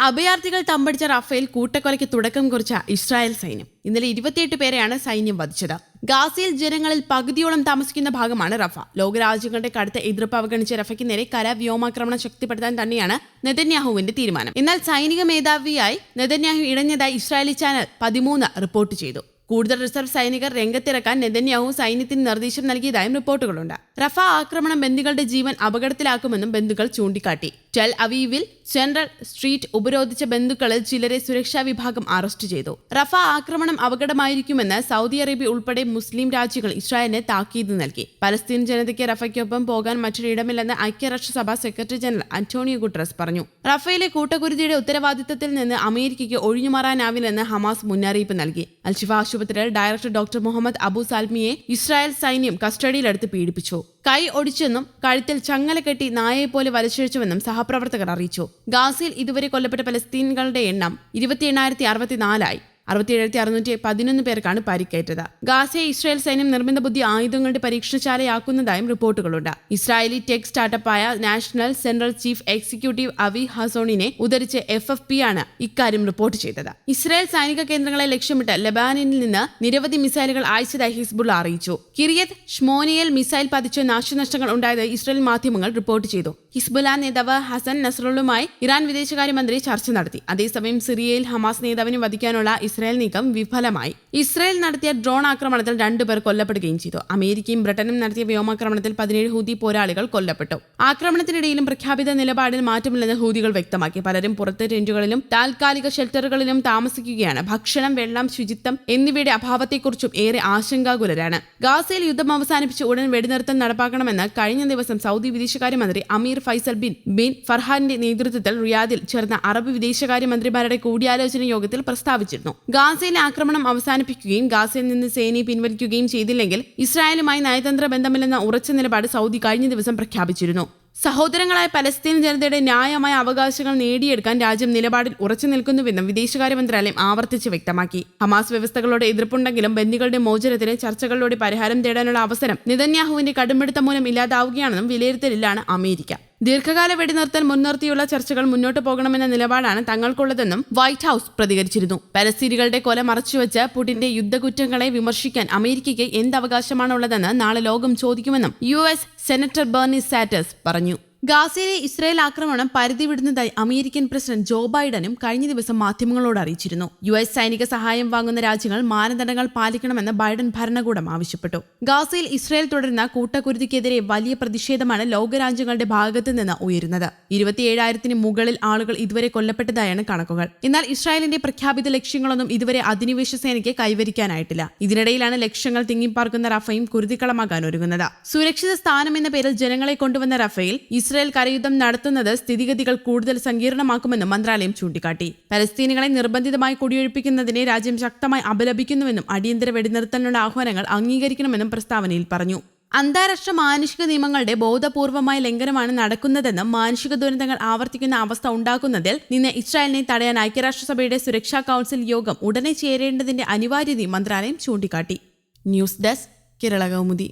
അഭയാർത്ഥികൾ തമ്പടിച്ച Rafale കൂട്ടക്കൊലയ്ക്ക് തുടക്കം കുറിച്ച Israel സൈന്യം. ഇന്നലെ ഇരുപത്തിയെട്ട് പേരെയാണ് സൈന്യം വധിച്ചത്. ഗാസയിൽ ജനങ്ങളിൽ പകുതിയോളം താമസിക്കുന്ന ഭാഗമാണ് റഫ. ലോകരാജ്യങ്ങളുടെ കടുത്ത എതിർപ്പ് അവഗണിച്ച റഫയ്ക്ക് നേരെ കര വ്യോമാക്രമണം ശക്തിപ്പെടുത്താൻ തന്നെയാണ് നെതന്യാഹുവിന്റെ തീരുമാനം. എന്നാൽ സൈനിക മേധാവിയായി നെതന്യാഹു ഇടഞ്ഞതായി ഇസ്രായേലി ചാനൽ പതിമൂന്ന് റിപ്പോർട്ട് ചെയ്തു. കൂടുതൽ റിസർവ് സൈനികർ രംഗത്തിറക്കാൻ നെതന്യാഹു സൈന്യത്തിന് നിർദ്ദേശം നൽകിയതായും റിപ്പോർട്ടുകളുണ്ട്. റഫ ആക്രമണം ബന്ദികളുടെ ജീവൻ അപകടത്തിലാക്കുമെന്നും ബന്ധുക്കൾ ചൂണ്ടിക്കാട്ടി. ടെൽ അവീവിൽ സെൻട്രൽ സ്ട്രീറ്റ് ഉപരോധിച്ച ബന്ധുക്കളിൽ ചിലരെ സുരക്ഷാ വിഭാഗം അറസ്റ്റ് ചെയ്തു. റഫ ആക്രമണം അപകടമായിരിക്കുമെന്ന് സൗദി അറേബ്യ ഉൾപ്പെടെ മുസ്ലിം രാജ്യങ്ങൾ ഇസ്രായേലിനെ താക്കീത് നൽകി. പലസ്തീൻ ജനതയ്ക്ക് റഫയ്ക്കൊപ്പം പോകാൻ മറ്റൊരിടമില്ലെന്ന് ഐക്യരാഷ്ട്രസഭ സെക്രട്ടറി ജനറൽ അന്റോണിയോ ഗുട്ടറസ് പറഞ്ഞു. റഫയിലെ കൂട്ടക്കുരുതിയുടെ ഉത്തരവാദിത്തത്തിൽ നിന്ന് അമേരിക്കയ്ക്ക് ഒഴിഞ്ഞുമാറാനാവില്ലെന്ന് ഹമാസ് മുന്നറിയിപ്പ് നൽകി. അൽഷിഫ ആശുപത്രിയിൽ ഡയറക്ടർ ഡോക്ടർ മുഹമ്മദ് അബു സാൽമിയെ ഇസ്രായേൽ സൈന്യം കസ്റ്റഡിയിലെടുത്ത് പീഡിപ്പിച്ചു. കൈ ഒടിച്ചെന്നും കഴുത്തിൽ ചങ്ങല കെട്ടി നായയെപ്പോലെ വലിച്ചിഴച്ചുവെന്നും സഹപ്രവർത്തകർ അറിയിച്ചു. ഗാസയിൽ ഇതുവരെ കൊല്ലപ്പെട്ട പലസ്തീനുകളുടെ എണ്ണം ഇരുപത്തി എണ്ണായിരത്തി അറുപത്തിനാലായി. അറുപത്തിയേഴായിരത്തി അറുന്നൂറ്റി പതിനൊന്ന് പേർക്കാണ് പരിക്കേറ്റത്. ഗാസയെ ഇസ്രായേൽ സൈന്യം നിർമ്മിത ബുദ്ധി ആയുധങ്ങളുടെ പരീക്ഷണശാലയാക്കുന്നതായും റിപ്പോർട്ടുകളുണ്ട്. Israeli tech സ്റ്റാർട്ടപ്പായ national central chief executive Avi ഹസോണിനെ ഉദ്ധരിച്ച് എഫ് എഫ് പി ആണ് ഇക്കാര്യം റിപ്പോർട്ട് ചെയ്തത്. ഇസ്രായേൽ സൈനിക കേന്ദ്രങ്ങളെ ലക്ഷ്യമിട്ട് ലബാനിൽ നിന്ന് നിരവധി മിസൈലുകൾ അയച്ചതായി ഹിസ്ബുൾ അറിയിച്ചു. കിരിയത് ഷ്മോനിയൽ മിസൈൽ പതിച്ച് നാശനഷ്ടങ്ങൾ ഉണ്ടായത് ഇസ്രായേൽ മാധ്യമങ്ങൾ റിപ്പോർട്ട് ചെയ്തു. ഹിസ്ബുല നേതാവ് ഹസൻ നസറുള്ളുമായി ഇറാൻ വിദേശകാര്യമന്ത്രി ചർച്ച നടത്തി. അതേസമയം സിറിയയിൽ ഹമാസ് നേതാവിനെ വധിക്കാനുള്ള നീക്കം വിഫലമായി. ഇസ്രായേൽ നടത്തിയ ഡ്രോൺ ആക്രമണത്തിൽ രണ്ടുപേർ കൊല്ലപ്പെടുകയും ചെയ്തു. അമേരിക്കയും ബ്രിട്ടനും നടത്തിയ വ്യോമാക്രമണത്തിൽ പതിനേഴ് ഹൂതി പോരാളികൾ കൊല്ലപ്പെട്ടു. ആക്രമണത്തിനിടയിലും പ്രഖ്യാപിത നിലപാടിൽ മാറ്റമില്ലെന്ന് ഹൂതികൾ വ്യക്തമാക്കി. പലരും പുറത്തെ ടെന്റുകളിലും താൽക്കാലിക ഷെൽട്ടറുകളിലും താമസിക്കുകയാണ്. ഭക്ഷണം വെള്ളം ശുചിത്വം എന്നിവയുടെ അഭാവത്തെക്കുറിച്ചും ഏറെ ആശങ്കാകുലരാണ്. ഗാസയിൽ യുദ്ധം അവസാനിപ്പിച്ച് ഉടൻ വെടിനിർത്തം നടപ്പാക്കണമെന്ന് കഴിഞ്ഞ ദിവസം സൗദി വിദേശകാര്യമന്ത്രി അമീർ ഫൈസൽ ബിൻ ബിൻ ഫർഹാന്റെ നേതൃത്വത്തിൽ റിയാദിൽ ചേർന്ന അറബ് വിദേശകാര്യമന്ത്രിമാരുടെ കൂടിയാലോചന യോഗത്തിൽ പ്രസ്താവിച്ചിരുന്നു. ഗാസയിലെ ആക്രമണം അവസാനിപ്പിക്കുകയും ഗാസയിൽ നിന്ന് സേനയെ പിൻവലിക്കുകയും ചെയ്തില്ലെങ്കിൽ ഇസ്രായേലുമായി നയതന്ത്ര ബന്ധമില്ലെന്ന ഉറച്ച നിലപാട് സൗദി കഴിഞ്ഞ ദിവസം പ്രഖ്യാപിച്ചിരുന്നു. സഹോദരങ്ങളായ പലസ്തീൻ ജനതയുടെ ന്യായമായ അവകാശങ്ങൾ നേടിയെടുക്കാൻ രാജ്യം നിലപാടിൽ ഉറച്ചു നിൽക്കുന്നുവെന്നും വിദേശകാര്യ മന്ത്രാലയം ആവർത്തിച്ച് വ്യക്തമാക്കി. ഹമാസ് വ്യവസ്ഥകളോട് എതിർപ്പുണ്ടെങ്കിലും ബന്ദികളുടെ മോചനത്തിന് ചർച്ചകളിലൂടെ പരിഹാരം തേടാനുള്ള അവസരം നിതന്യാഹുവിന്റെ കടുമ്പിടുത്തം മൂലം ഇല്ലാതാവുകയാണെന്നും വിലയിരുത്തലിലാണ് അമേരിക്ക. ദീർഘകാല വെടിനിർത്തൽ മുൻനിർത്തിയുള്ള ചർച്ചകൾ മുന്നോട്ട് പോകണമെന്ന നിലപാടാണ് തങ്ങൾക്കുള്ളതെന്നും വൈറ്റ് ഹൌസ് പ്രതികരിച്ചിരുന്നു. പലസ്തീനികളുടെ കൊല മറച്ചുവെച്ച് പുടിന്റെ യുദ്ധകുറ്റങ്ങളെ വിമർശിക്കാൻ അമേരിക്കയ്ക്ക് എന്ത് അവകാശമാണുള്ളതെന്ന് നാളെ ലോകം ചോദിക്കുമെന്നും യു എസ് സെനറ്റർ ബേർണി സാറ്റസ് പറഞ്ഞു. ഗാസയിലെ ഇസ്രായേൽ ആക്രമണം പരിധി വിടുന്നതായി അമേരിക്കൻ പ്രസിഡന്റ് ജോ ബൈഡനും കഴിഞ്ഞ ദിവസം മാധ്യമങ്ങളോട് അറിയിച്ചിരുന്നു. യു എസ് സൈനിക സഹായം വാങ്ങുന്ന രാജ്യങ്ങൾ മാനദണ്ഡങ്ങൾ പാലിക്കണമെന്ന് ബൈഡൻ ഭരണകൂടം ആവശ്യപ്പെട്ടു. ഗാസയിൽ ഇസ്രായേൽ തുടരുന്ന കൂട്ടക്കുരുതിക്കെതിരെ വലിയ പ്രതിഷേധമാണ് ലോകരാജ്യങ്ങളുടെ ഭാഗത്തു നിന്ന് ഉയരുന്നത്. ഇരുപത്തിയേഴായിരത്തിന് മുകളിൽ ആളുകൾ ഇതുവരെ കൊല്ലപ്പെട്ടതായാണ് കണക്കുകൾ. എന്നാൽ ഇസ്രായേലിന്റെ പ്രഖ്യാപിത ലക്ഷ്യങ്ങളൊന്നും ഇതുവരെ അധിനിവേശ സേനയ്ക്ക് കൈവരിക്കാനായിട്ടില്ല. ഇതിനിടയിലാണ് ലക്ഷ്യങ്ങൾ തിങ്ങിപ്പാർക്കുന്ന റഫയും കുരുതിക്കളമാകാൻ ഒരുങ്ങുന്നത്. സുരക്ഷിത സ്ഥാനം എന്ന പേരിൽ ജനങ്ങളെ കൊണ്ടുവന്ന റഫയിൽ ഇസ്രായേൽ കരയുദ്ധം നടത്തുന്നത് സ്ഥിതിഗതികൾ കൂടുതൽ സങ്കീർണമാക്കുമെന്നും മന്ത്രാലയം ചൂണ്ടിക്കാട്ടി. പലസ്തീനികളെ നിർബന്ധിതമായി കുടിയൊഴിപ്പിക്കുന്നതിനെ രാജ്യം ശക്തമായി അപലപിക്കുന്നുവെന്നും അടിയന്തര വെടിനിർത്തലിനുള്ള ആഹ്വാനങ്ങൾ അംഗീകരിക്കണമെന്നും പ്രസ്താവനയിൽ പറഞ്ഞു. അന്താരാഷ്ട്ര മാനുഷിക നിയമങ്ങളുടെ ബോധപൂർവമായ ലംഘനമാണ് നടക്കുന്നതെന്നും മാനുഷിക ദുരന്തങ്ങൾ ആവർത്തിക്കുന്ന അവസ്ഥ ഉണ്ടാക്കുന്നതിൽ നിന്ന് ഇസ്രായേലിനെ തടയാൻ ഐക്യരാഷ്ട്രസഭയുടെ സുരക്ഷാ കൌൺസിൽ യോഗം ഉടനെ ചേരേണ്ടതിന്റെ അനിവാര്യതയും മന്ത്രാലയം ചൂണ്ടിക്കാട്ടി. News desk Kerala Kaumudi.